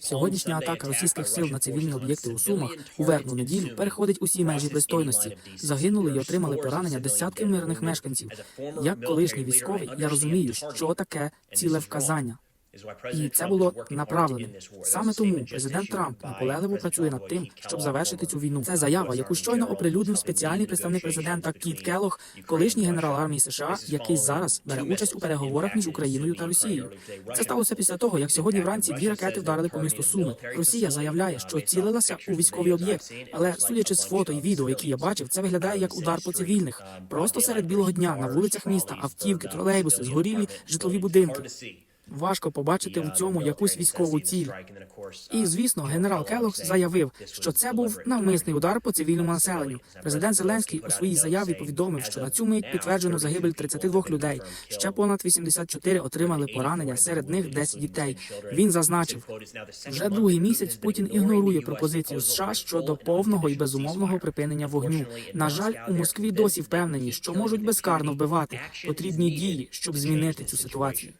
Сьогоднішня атака російських сил на цивільні об'єкти у Сумах у вербну неділю переходить усі межі пристойності. Загинули і отримали поранення десятки мирних мешканців. Як колишній військовий, я розумію, що таке ціле вказання. І це було направленим. Саме тому президент Трамп наполегливо працює над тим, щоб завершити цю війну. Це заява, яку щойно оприлюднив спеціальний представник президента Кіт Келох, колишній генерал армії США, який зараз бере участь у переговорах між Україною та Росією. Це сталося після того, як сьогодні вранці дві ракети вдарили по місту Суми. Росія заявляє, що цілилася у військовий об'єкт, але судячи з фото і відео, які я бачив, це виглядає як удар по цивільних. Просто серед білого дня на вулицях міста автівки, тролейбуси, згорілі житлові будинки. Важко побачити в цьому якусь військову ціль. І звісно, генерал Келлогс заявив, що це був навмисний удар по цивільному населенню. Президент Зеленський у своїй заяві повідомив, що на цю мить підтверджено загибель 32 людей. Ще понад 84 отримали поранення. Серед них 10 дітей. Він зазначив, вже другий місяць Путін ігнорує пропозицію США щодо повного і безумовного припинення вогню. На жаль, у Москві досі впевнені, що можуть безкарно вбивати. Потрібні дії, щоб змінити цю ситуацію.